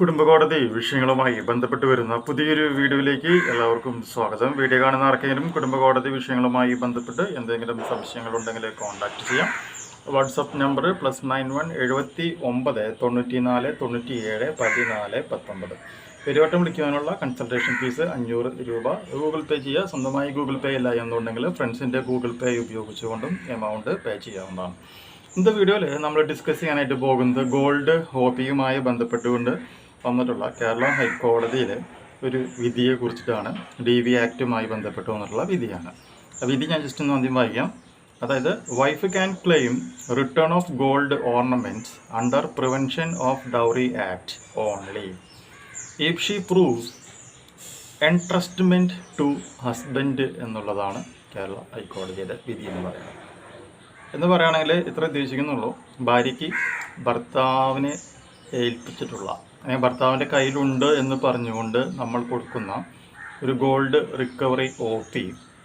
കുടുംബകോടതി വിഷയങ്ങളുമായി ബന്ധപ്പെട്ട് വരുന്ന പുതിയൊരു വീഡിയോയിലേക്ക് എല്ലാവർക്കും സ്വാഗതം. വീഡിയോ കാണുന്ന ആർക്കെങ്കിലും കുടുംബകോടതി വിഷയങ്ങളുമായി ബന്ധപ്പെട്ട് എന്തെങ്കിലും സംശയങ്ങളുണ്ടെങ്കിൽ കോൺടാക്ട് ചെയ്യാം. WhatsApp number plus nine one എഴുപത്തി ഒമ്പത് തൊണ്ണൂറ്റി നാല് തൊണ്ണൂറ്റി ഏഴ് പതിനാല് പത്തൊമ്പത്. പെരുവട്ടം വിളിക്കുവാനുള്ള കൺസൾട്ടേഷൻ ഫീസ് അഞ്ഞൂറ് രൂപ. ഗൂഗിൾ പേ ചെയ്യുക സ്വന്തമായി ഗൂഗിൾ പേ ഇല്ല എന്നുണ്ടെങ്കിൽ ഫ്രണ്ട്സിന്റെ ഗൂഗിൾ പേ ഉപയോഗിച്ചുകൊണ്ടും എമൗണ്ട് പേ ചെയ്യാവുന്നതാണ്. ഇന്നത്തെ വീഡിയോയിൽ നമ്മൾ ഡിസ്കസ് ചെയ്യാനായിട്ട് പോകുന്നത് ഗോൾഡ് ഹോബിയുമായി ബന്ധപ്പെട്ടുകൊണ്ട് വന്നിട്ടുള്ള കേരള ഹൈക്കോടതിയിലെ ഒരു വിധിയെ കുറിച്ചിട്ടാണ് ഡി വി ആക്റ്റുമായി ബന്ധപ്പെട്ട് വന്നിട്ടുള്ള വിധിയാണ്. ആ വിധി ഞാൻ ജസ്റ്റ് ഒന്ന് ആദ്യം വായിക്കാം. അതായത് wife can claim return of gold ornaments under prevention of dowry act only if she prove entrustment to husband എന്നുള്ളതാണ് കേരള ഹൈക്കോടതിയുടെ വിധി എന്ന് പറയുന്നത്. എന്ന് പറയുകയാണെങ്കിൽ ഇത്ര ഉദ്ദേശിക്കുന്നുള്ളൂ. ഭാര്യയ്ക്ക് ഭർത്താവിനെ ഏൽപ്പിച്ചിട്ടുള്ള അല്ലെങ്കിൽ ഭർത്താവിന്റെ കയ്യിലുണ്ട് എന്ന് പറഞ്ഞുകൊണ്ട് നമ്മൾ കൊടുക്കുന്ന ഒരു gold recovery O P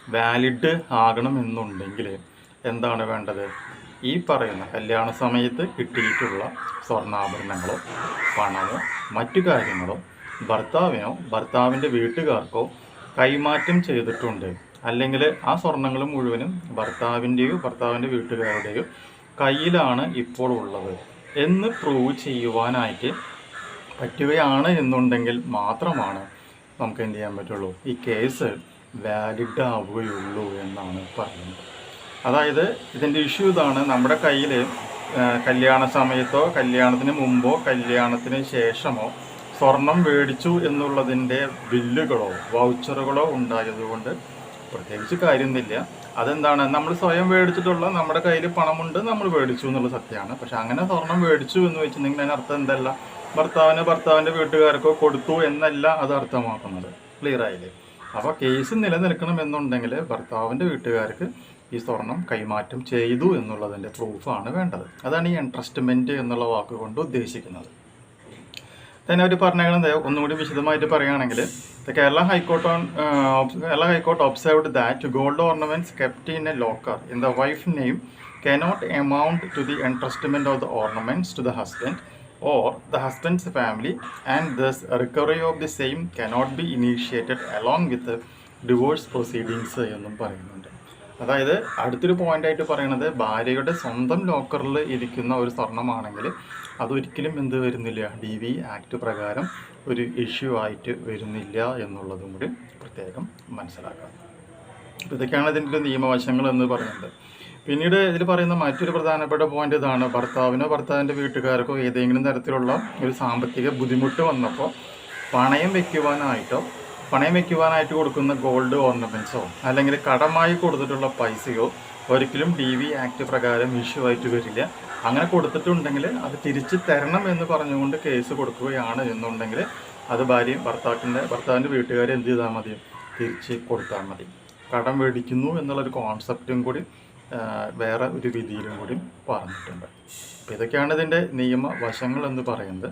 valid ആകണമെന്നുണ്ടെങ്കിൽ എന്താണ് വേണ്ടത്? ഈ പറയുന്ന കല്യാണ സമയത്ത് കിട്ടിയിട്ടുള്ള സ്വർണാഭരണങ്ങളോ പണമോ മറ്റു കാര്യങ്ങളോ ഭർത്താവിനോ ഭർത്താവിന്റെ വീട്ടുകാർക്കോ കൈമാറ്റം ചെയ്തിട്ടുണ്ട്. അല്ലെങ്കിൽ ആ സ്വർണങ്ങൾ മുഴുവനും ഭർത്താവിന്റെയോ ഭർത്താവിന്റെ വീട്ടുകാരുടെയോ കയ്യിലാണ് ഇപ്പോൾ ഉള്ളത്. എന്ന് പ്രൂവ് ചെയ്യുവാനായിട്ട് പറ്റുകയാണ് എന്നുണ്ടെങ്കിൽ മാത്രമാണ് നമുക്ക് എന്ത് ചെയ്യാൻ പറ്റുള്ളൂ? ഈ കേസ് വാലിഡ് ആവുകയുള്ളൂ എന്നാണ് പറയുന്നത്. അതായത് ഇതിന്റെ ഇഷ്യൂ ഇതാണ്. നമ്മുടെ കയ്യിൽ കല്യാണ സമയത്തോ കല്യാണത്തിന് മുമ്പോ കല്യാണത്തിന് ശേഷമോ സ്വർണം മേടിച്ചു എന്നുള്ളതിന്റെ ബില്ലുകളോ വൗച്ചറുകളോ ഉണ്ടായതുകൊണ്ട് പ്രത്യേകിച്ച് കാര്യമൊന്നുമില്ല അതെന്താണ്? നമ്മൾ സ്വയം മേടിച്ചിട്ടുള്ള നമ്മുടെ കയ്യിൽ പണമുണ്ട് നമ്മൾ മേടിച്ചു എന്നുള്ള സത്യമാണ്. പക്ഷെ അങ്ങനെ സ്വർണം മേടിച്ചു എന്ന് വെച്ചിട്ടുണ്ടെങ്കിൽ അതിന് അർത്ഥം എന്തല്ല? ഭർത്താവിന് ഭർത്താവിന്റെ വീട്ടുകാർക്കോ കൊടുത്തു എന്നല്ല അത് അർത്ഥമാക്കുന്നത്. ക്ലിയർ ആയില്ലേ? അപ്പോൾ കേസ് നിലനിൽക്കണമെന്നുണ്ടെങ്കിൽ ഭർത്താവിന്റെ വീട്ടുകാർക്ക് ഈ സ്വർണം കൈമാറ്റം ചെയ്തു എന്നുള്ളതിന്റെ പ്രൂഫാണ് വേണ്ടത്. അതാണ് ഈ എൻട്രസ്റ്റ്മെന്റ് എന്നുള്ള വാക്ക് കൊണ്ട് ഉദ്ദേശിക്കുന്നത്. തന്നെ അവർ പറഞ്ഞേക്കുന്നത് ഒന്നുകൂടി വിശദമായിട്ട് പറയുകയാണെങ്കിൽ Kerala high court on Kerala high court observed that gold ornaments kept in a locker in the wife name cannot amount to the entrustment of the ornaments to the husband or the husband's family and thus recovery of the same cannot be initiated along with divorce proceedings എന്നും പറയുന്നുണ്ട്. അതായത് അടുത്തൊരു point ആയിട്ട് പറയുന്നത് ഭാര്യയുടെ സ്വന്തം ലോക്കറിൽ ഇരിക്കുന്ന ഒരു സ്വർണമാണെങ്കിൽ അതൊരിക്കലും എന്ത് വരുന്നില്ല? ഡി വി ആക്ട് പ്രകാരം ഒരു ഇഷ്യൂ ആയിട്ട് വരുന്നില്ല എന്നുള്ളതും കൂടി പ്രത്യേകം മനസ്സിലാക്കാം. ഇതൊക്കെയാണ് ഇതിന്റെ നിയമവശങ്ങൾ എന്ന് പറയുന്നത്. പിന്നീട് ഇതിൽ പറയുന്ന മറ്റൊരു പ്രധാനപ്പെട്ട പോയിന്റ് ഇതാണ്. ഭർത്താവിനോ ഭർത്താവിന്റെ വീട്ടുകാർക്കോ ഏതെങ്കിലും തരത്തിലുള്ള ഒരു സാമ്പത്തിക ബുദ്ധിമുട്ട് വന്നപ്പോൾ പണയം വെക്കുവാനായിട്ടോ പണയം വയ്ക്കുവാനായിട്ട് കൊടുക്കുന്ന ഗോൾഡ് ഓർണമെന്റ്സോ അല്ലെങ്കിൽ കടമായി കൊടുത്തിട്ടുള്ള പൈസയോ ഒരിക്കലും ഡി വി ആക്ട് പ്രകാരം ഇഷ്യൂ ആയിട്ട് വരില്ല. അങ്ങനെ കൊടുത്തിട്ടുണ്ടെങ്കിൽ അത് തിരിച്ച് തരണം എന്ന് പറഞ്ഞുകൊണ്ട് കേസ് കൊടുക്കുകയാണ് എന്നുണ്ടെങ്കിൽ അത് ഭാര്യയും ഭർത്താവിന്റെ ഭർത്താവിന്റെ വീട്ടുകാർ എന്ത് ചെയ്താൽ മതി? തിരിച്ച് കൊടുത്താൽ മതി. കടം മേടിക്കുന്നു എന്നുള്ളൊരു കോൺസെപ്റ്റും കൂടി വേറെ ഒരു രീതിയിലും കൂടി പറഞ്ഞിട്ടുണ്ട്. അപ്പോൾ ഇതൊക്കെയാണ് ഇതിന്റെ നിയമവശങ്ങൾ എന്ന് പറയുന്നത്.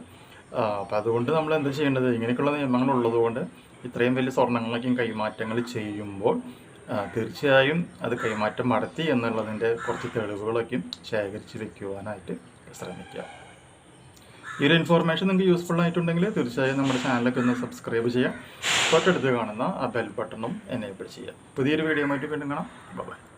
അപ്പോൾ അതുകൊണ്ട് നമ്മൾ എന്താ ചെയ്യേണ്ടത്? ഇങ്ങനെയൊക്കെയുള്ള നിയമങ്ങൾ ഉള്ളതുകൊണ്ട് ഇത്രയും വലിയ സ്വർണങ്ങളൊക്കെയും കൈമാറ്റങ്ങൾ ചെയ്യുമ്പോൾ തീർച്ചയായും അത് കൈമാറ്റം നടത്തി എന്നുള്ളതിന്റെ കുറച്ച് തെളിവുകളൊക്കെയും ശേഖരിച്ച് വെക്കുവാനായിട്ട് ശ്രമിക്കുക ഈ ഒരു ഇൻഫോർമേഷൻ നിങ്ങൾക്ക് യൂസ്ഫുൾ ആയിട്ടുണ്ടെങ്കിൽ തീർച്ചയായും നമ്മുടെ ചാനലൊക്കെ ഒന്ന് സബ്സ്ക്രൈബ് ചെയ്യുക. തൊട്ടടുത്ത് കാണുന്ന ആ ബെൽ ബട്ടണും എനേബിൾ ചെയ്യുക. പുതിയൊരു വീഡിയോ ആയിട്ട് വീണ്ടും കാണാം. ബൈ